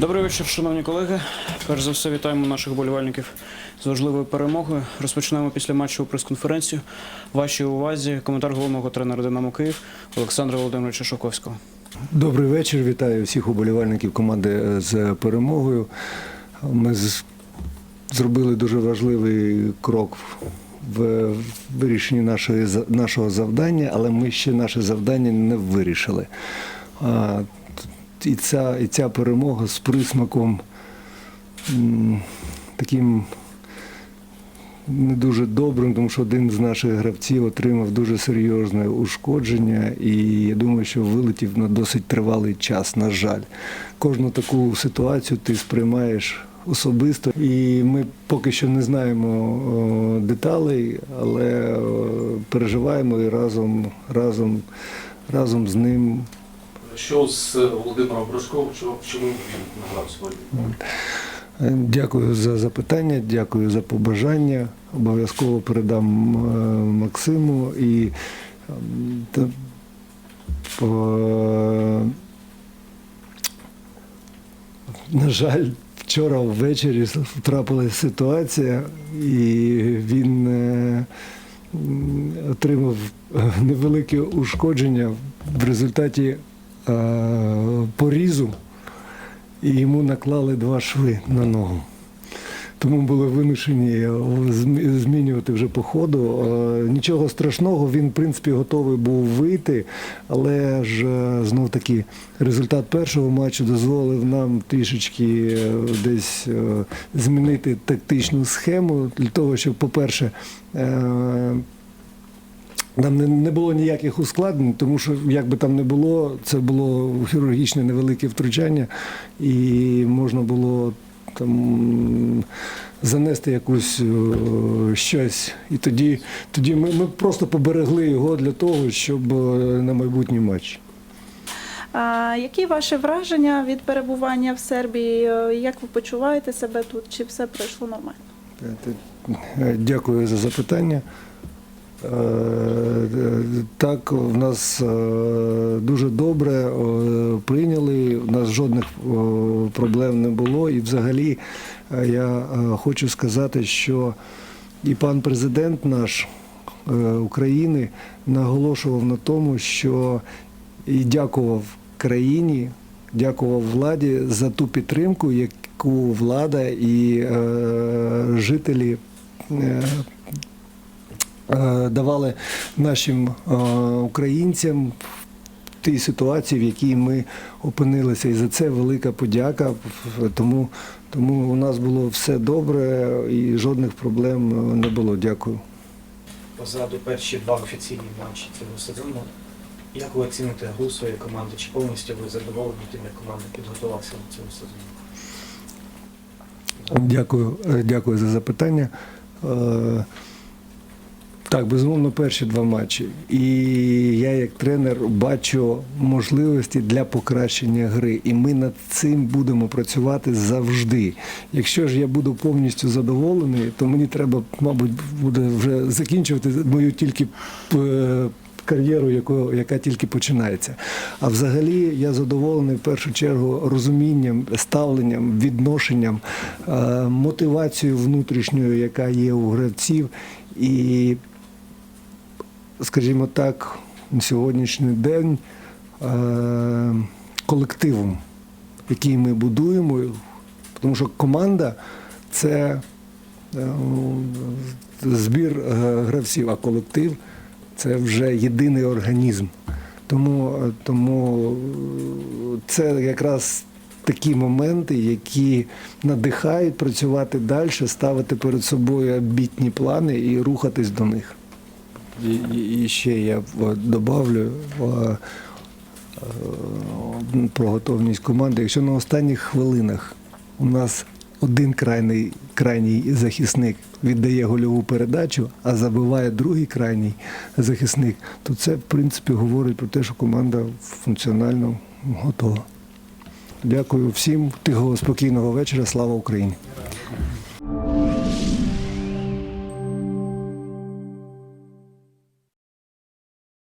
Добрий вечір, шановні колеги. Перш за все, вітаємо наших болівальників з важливою перемогою. Розпочнемо після матчу прес-конференцію. Вашій увазі коментар головного тренера Динамо Київ Олександра Володимировича Шоковського. Добрий вечір. Вітаю всіх уболівальників команди е, з перемогою. Ми зробили дуже важливий крок в вирішенні нашої, нашого завдання, але ми ще наше завдання не вирішили. І ця, і ця перемога з присмаком таким не дуже добрим, тому що один з наших гравців отримав дуже серйозне ушкодження, і я думаю, що вилетів на досить тривалий час, на жаль. Кожну таку ситуацію ти сприймаєш особисто, і ми поки що не знаємо деталей, але переживаємо і разом, разом, разом з ним Що з Володимиром Брашковим, чому, він не грав сьогодні? Е, Дякую за запитання, дякую за побажання. Обов'язково передам е, Максиму і по, на жаль, вчора ввечері трапилася ситуація, і він е, отримав е, невелике ушкодження в результаті е, порізу і йому наклали два шви на ногу. Тому були вимушені е, змінювати вже по ходу. Е, Нічого страшного, він, в принципі, готовий був вийти, але ж е, знов таки результат першого матчу дозволив нам трішечки е, десь е, змінити тактичну схему для того, щоб, по-перше, е, там не, не було ніяких ускладнень, тому що як би там не було, це було хірургічне невелике втручання, і можна було там занести якусь е, щось. І тоді, тоді ми, ми просто поберегли його для того, щоб е, на майбутній матч. А які ваші враження від перебування в Сербії? Е, Як ви почуваєте себе тут? Чи все пройшло нормально? Дякую за запитання. Е, Так, в нас е, дуже добре е, прийняли, у нас жодних проблем не було. І взагалі я хочу сказати, що і пан президент наш України наголошував на тому, що і дякував країні, дякував владі за ту підтримку, яку влада і жителі. Е, Давали нашим е, українцям тій ситуації, в якій ми опинилися. І за це велика подяка. Тому, тому у нас було все добре і жодних проблем е, не було. Дякую. позаду перші два офіційні матчі цього сезону. Як ви оціните гру своєї команди? Чи повністю ви задоволені тим, як команда підготувалася до цього сезону? Дякую, дякую за запитання. Так, безумовно, перші два матчі. І я, як тренер, бачу можливості для покращення гри. І ми над цим будемо працювати завжди. Якщо ж я буду повністю задоволений, то мені треба, мабуть, буде вже закінчувати мою тільки е, кар'єру, яку, яка тільки починається. А взагалі я задоволений в першу чергу розумінням, ставленням, відношенням, е, мотивацією внутрішньою, яка є у гравців. І, скажімо так, на сьогоднішній день е, колективом, який ми будуємо, тому що команда це е, збір е, гравців, а колектив це вже єдиний організм. Тому, тому це якраз такі моменти, які надихають працювати далі, ставити перед собою амбітні плани і рухатись до них. І, і, ще я добавлю е, про готовність команди. Якщо на останніх хвилинах у нас один крайній, крайній захисник віддає гольову передачу, а забиває другий крайній захисник, то це в принципі говорить про те, що команда функціонально готова. Дякую всім. Тихого спокійного вечора. Слава Україні!